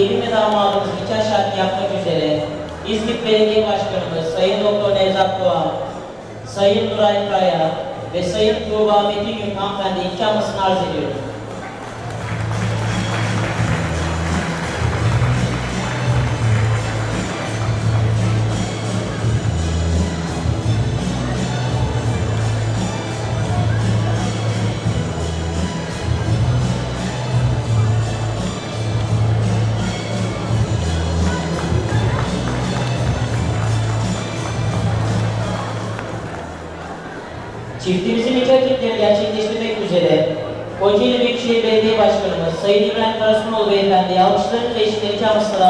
gelin ve damadımız nikah şartı yapmak üzere İzmit Belediye Başkanımız Sayın Doktor Nevzat Doğan, Sayın Nuray Kaya ve Sayın Tuğba Metin Gün hanımefendi ikramısını arz ediyorum. Karasunoğlu Beyefendi'ye alkışlarınızla eşliğinde nikah masasına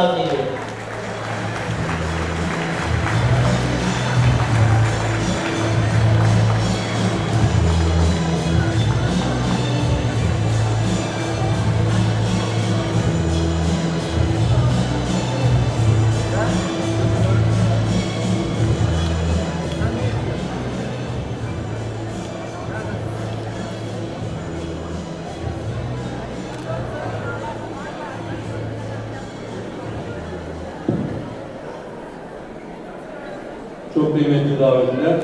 kıymetli davetliler.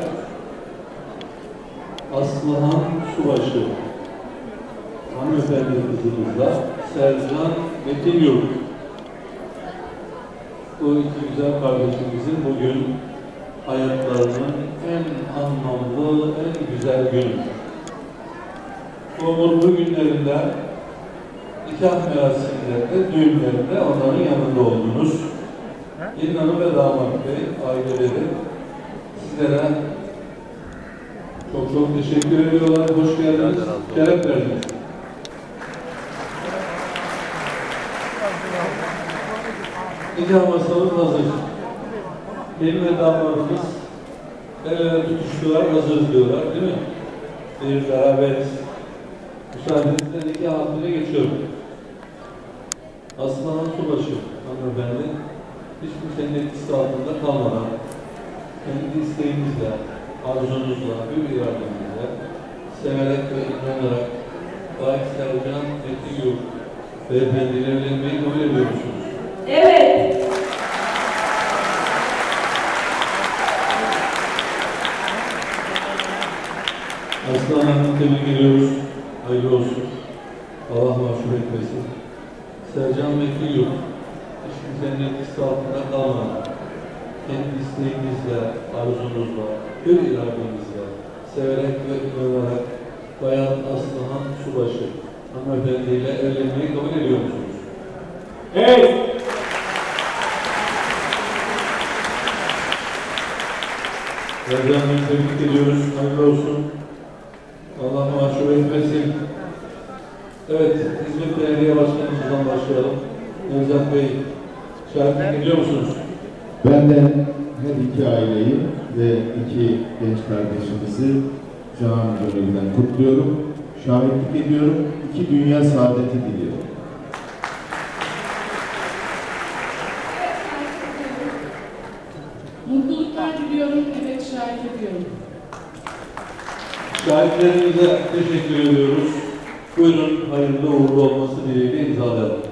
Aslıhan Subaşı hanımefendi kızımızla Sercan Metin Yurt. Bu iki güzel kardeşimizin bugün hayatlarının en anlamlı, en güzel günü. Bu günlerinde nikah merasimlerinde, düğünlerinde onların yanında oldunuz. Gelin Hanım ve Damat Bey, aileleri sizlere çok çok teşekkür ediyorlar. Hoş geldiniz. Şeref verdiniz. Nikah masamız hazır. Gelin ve damadımız el tutuştular, hazır diyorlar değil mi? Bir beraberiz. Müsaadenizle nikah hakkına geçiyorum. Aslan Subaşı hanımefendi hiç kimsenin etkisi altında kalmadan kendi isteğimizle, arzunuzla, bir irademizle severek ve inanarak Bayit Sercan Yurt beyefendiyle evlenmeyi kabul ediyor musunuz? Evet. Aslan Hanım'ı tebrik ediyoruz. Hayırlı olsun. Allah mahcup etmesin. Sercan Metin Yurt etkisi altında kalmadan kendi isteğinizle, arzunuzla, hür iradenizle, severek ve inanarak Bayan Aslıhan Subaşı hanımefendiyle evlenmeyi kabul ediyor musunuz? Evet. Sercan Bey'i tebrik ediyoruz. Hayırlı olsun. Allah mahcup etmesin. Evet, İzmit Belediye Başkanımızdan başlayalım. Nevzat Bey, şahitlik ediyor musunuz? Ben de her iki aileyi ve iki genç kardeşimizi can gönülden kutluyorum. Şahitlik ediyorum. İki dünya saadeti diliyorum. Mutluluklar diliyorum. Evet şahit ediyorum. Şahitlerimize teşekkür ediyoruz. Buyurun hayırlı uğurlu olması dileğiyle imzalayalım.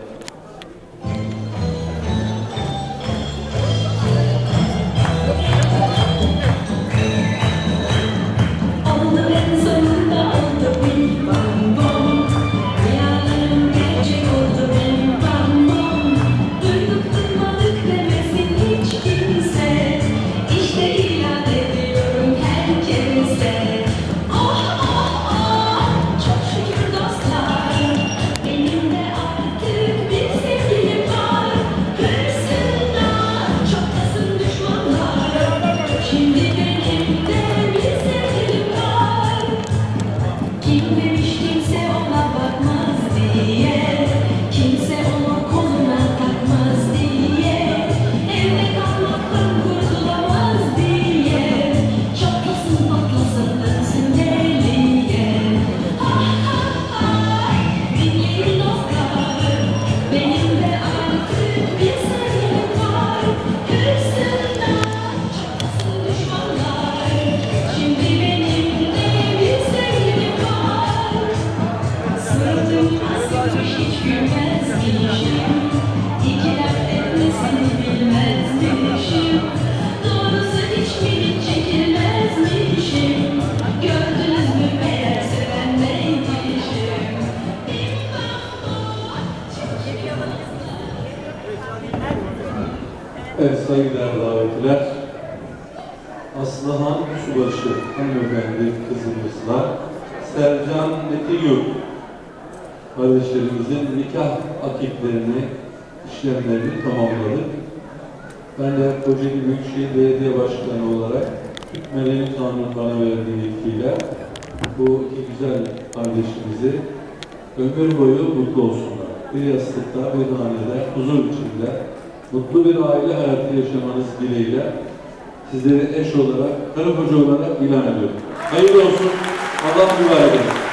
Sercan Metiyurt kardeşlerimizin nikah akitlerini, işlemlerini tamamladık. Ben de Kocaeli Büyükşehir Belediye Başkanı olarak Türk Medeni Kanunu bana verdiği yetkiyle bu iki güzel kardeşimizi ömür boyu mutlu olsunlar. Bir yastıkta, bir hanede, huzur içinde, mutlu bir aile hayatı yaşamanız dileğiyle sizleri eş olarak, karı koca olarak ilan ediyorum. Hayırlı olsun, Allah mübarek etsin.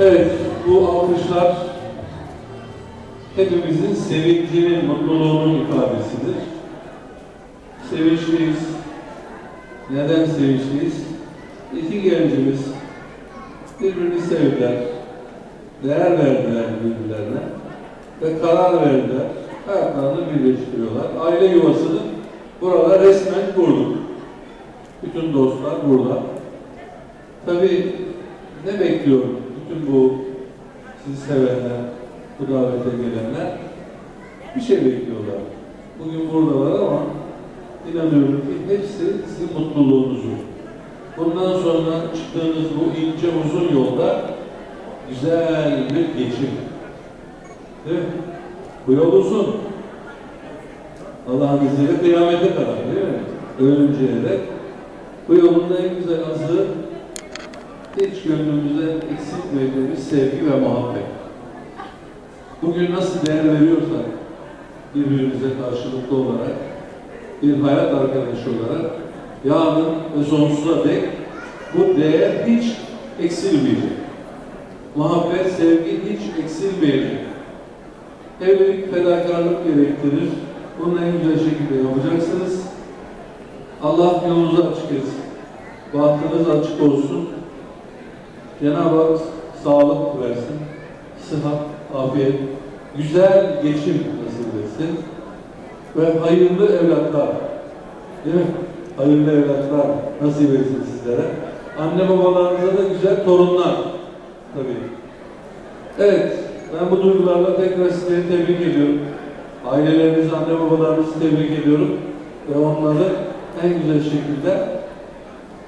Evet, bu alkışlar hepimizin sevincinin, mutluluğunun ifadesidir. Sevinçliyiz. Neden sevinçliyiz? İki gencimiz birbirini sevdiler, değer verdiler birbirlerine ve karar verdiler. Hayatlarını birleştiriyorlar. Aile yuvasını burada resmen kurduk. Bütün dostlar burada. Tabii ne bekliyorum bütün bu sizi sevenler, bu davete gelenler? Bir şey bekliyorlar. Bugün buradalar ama inanıyorum ki hepsi sizin mutluluğunuzu. Bundan sonra çıktığınız bu ince uzun yolda güzel bir geçim. Değil mi? Bu yol uzun. Allah'ın izniyle kıyamete kadar değil mi? Ölünceye dek. Bu yolun da en güzel azı hiç gönlümüze eksiltmediğimiz sevgi ve muhabbet. Bugün nasıl değer veriyorsak birbirimize karşılıklı olarak bir hayat arkadaşı olarak yarın ve sonsuza dek bu değer hiç eksilmeyecek. Muhabbet, sevgi hiç eksilmeyecek. Evlilik fedakarlık gerektirir. Bunu en güzel şekilde yapacaksınız. Allah yolunuzu açık etsin. Bahtınız açık olsun. Cenab-ı Hak sağlık versin. Sıhhat, afiyet, güzel geçim nasip etsin. Ve hayırlı evlatlar. Değil mi? Hayırlı evlatlar nasip etsin sizlere. Anne babalarınıza da güzel torunlar. Tabii. Evet, ben bu duygularla tekrar sizleri tebrik ediyorum. Ailelerinizi, anne babalarınızı tebrik ediyorum. Ve onları en güzel şekilde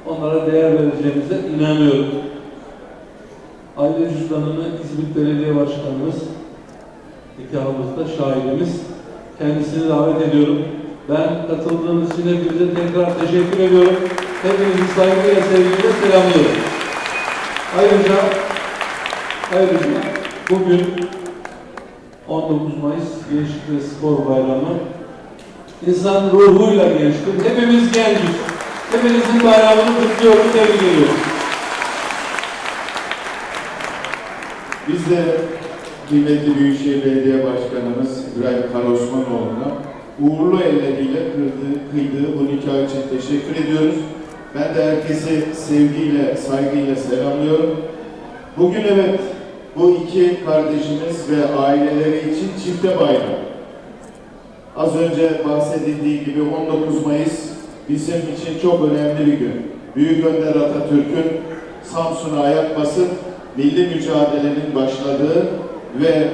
onlara değer vereceğinize inanıyorum. Aile cüzdanını İzmit Belediye Başkanımız nikahımızda şahidimiz. Kendisini davet ediyorum. Ben katıldığınız için hepinize tekrar teşekkür ediyorum. Hepinizi saygıyla, sevgiyle selamlıyorum. Ayrıca Ayrıca bugün 19 Mayıs Gençlik ve Spor Bayramı insan ruhuyla geçti. Hepimiz genciz. Hepinizin bayramını kutluyorum, tebrik ediyorum. Biz de kıymetli Büyükşehir Belediye Başkanımız İbrahim Karosmanoğlu'na uğurlu elleriyle kırdığı, kıydığı bu nikah için teşekkür ediyoruz. Ben de herkesi sevgiyle, saygıyla selamlıyorum. Bugün evet bu iki kardeşimiz ve aileleri için çifte bayram. Az önce bahsedildiği gibi 19 Mayıs bizim için çok önemli bir gün. Büyük Önder Atatürk'ün Samsun'a ayak basıp milli mücadelenin başladığı ve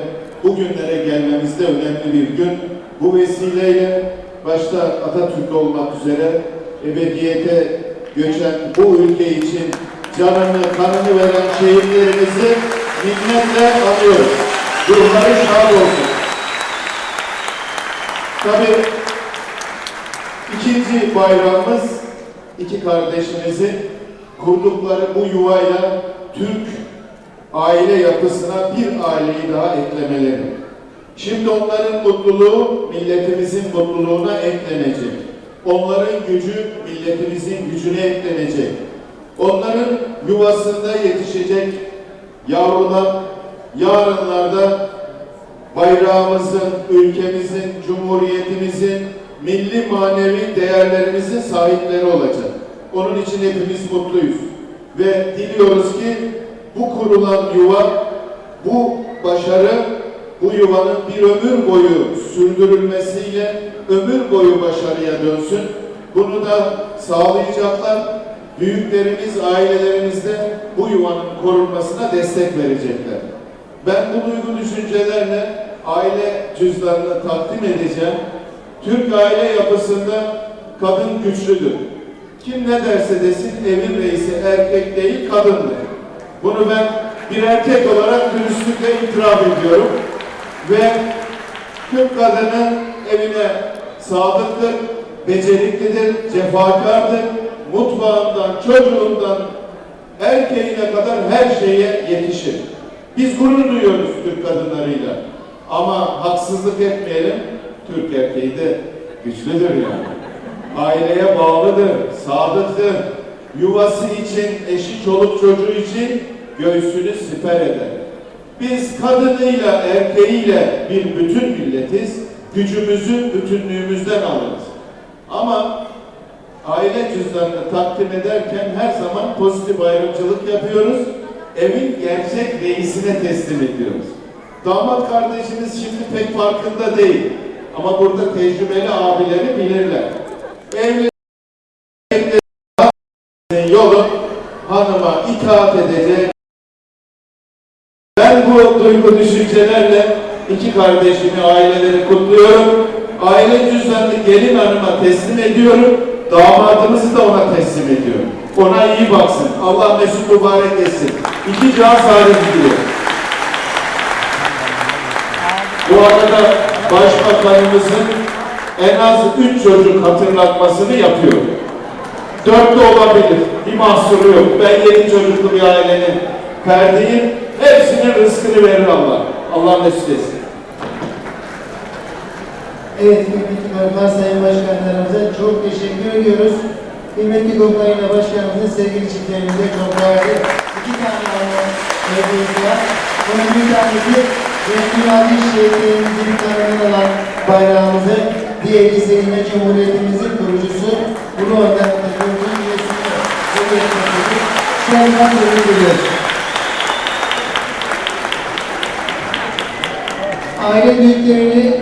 bugünlere gelmemizde önemli bir gün. Bu vesileyle başta Atatürk olmak üzere ebediyete göçen bu ülke için canını, kanını veren şehitlerimizi minnetle anıyoruz. Ruhları şad olsun. Tabii ikinci bayramımız iki kardeşimizin kurdukları bu yuvayla Türk aile yapısına bir aileyi daha eklemeleri. Şimdi onların mutluluğu milletimizin mutluluğuna eklenecek. Onların gücü milletimizin gücüne eklenecek. Onların yuvasında yetişecek yavrular yarınlarda bayrağımızın, ülkemizin, cumhuriyetimizin, milli manevi değerlerimizin sahipleri olacak. Onun için hepimiz mutluyuz. Ve diliyoruz ki bu kurulan yuva, bu başarı, bu yuvanın bir ömür boyu sürdürülmesiyle ömür boyu başarıya dönsün. Bunu da sağlayacaklar. Büyüklerimiz, ailelerimiz de bu yuvanın korunmasına destek verecekler. Ben bu duygu düşüncelerle aile cüzdanını takdim edeceğim. Türk aile yapısında kadın güçlüdür. Kim ne derse desin evin reisi erkek değil kadındır. Bunu ben bir erkek olarak dürüstlükle itiraf ediyorum. Ve Türk kadını evine sadıktır, beceriklidir, cefakardır. Mutfağından, çocuğundan, erkeğine kadar her şeye yetişir. Biz gurur duyuyoruz Türk kadınlarıyla. Ama haksızlık etmeyelim, Türk erkeği de güçlüdür yani. Aileye bağlıdır, sadıktır. Yuvası için, eşi, çoluk çocuğu için göğsünü siper eder. Biz kadınıyla, erkeğiyle bir bütün milletiz. Gücümüzü bütünlüğümüzden alırız. Ama aile cüzdanını takdim ederken her zaman pozitif ayrımcılık yapıyoruz. Evin gerçek reisine teslim ediyoruz. Damat kardeşimiz şimdi pek farkında değil. Ama burada tecrübeli abileri bilirler. Evli yolu hanıma itaat edecek. Ben bu duygu düşüncelerle iki kardeşimi, aileleri kutluyorum. Aile cüzdanını gelin hanıma teslim ediyorum. Damadımızı da ona teslim ediyorum. Ona iyi baksın. Allah mesut mübarek etsin. İki can sahibi gidiyor. Bu arada Başbakanımızın en az üç çocuk hatırlatmasını yapıyor. Dört de olabilir. Bir mahsuru yok. Ben yedi çocuklu bir ailenin ferdiyim. Hepsinin rızkını verir Allah. Allah mesut etsin. Evet, kıymetli konuklar, sayın başkanlarımıza çok teşekkür ediyoruz. Kıymetli konuklarıyla başkanımızın sevgili çiftlerimize değerli iki tane Alman hediyesi var. Bunun bir tanesi Resulullah şehitlerimizin kanını alan bayrağımızı, diğeri yine Cumhuriyetimizin kurucusu Ulu Önder Atatürk'ün üyesini hediye etmektedir. Kendimden tebrik ediyoruz. Aile büyüklerini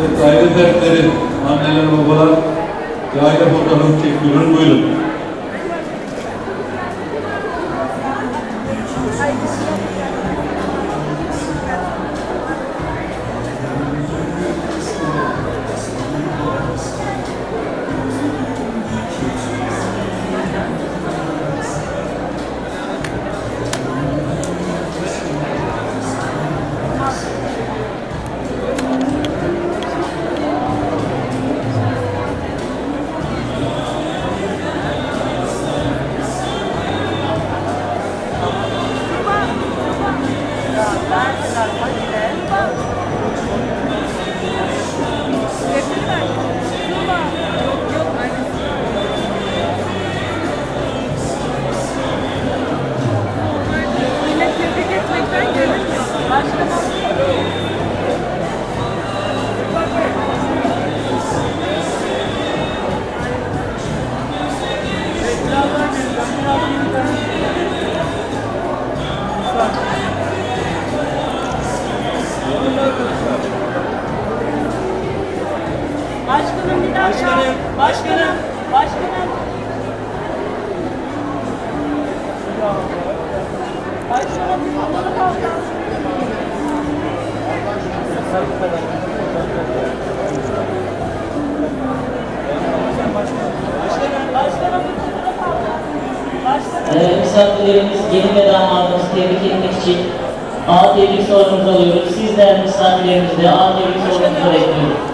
Evet, aile fertleri, anneler, babalar, bir aile fotoğrafı çekiyoruz. Buyurun. Ee, misafirlerimiz gelin ve damadımızı tebrik etmek için A tebrik sorumuzu alıyoruz. Sizler misafirlerimizi de A tebrik sorumuzu bekliyoruz.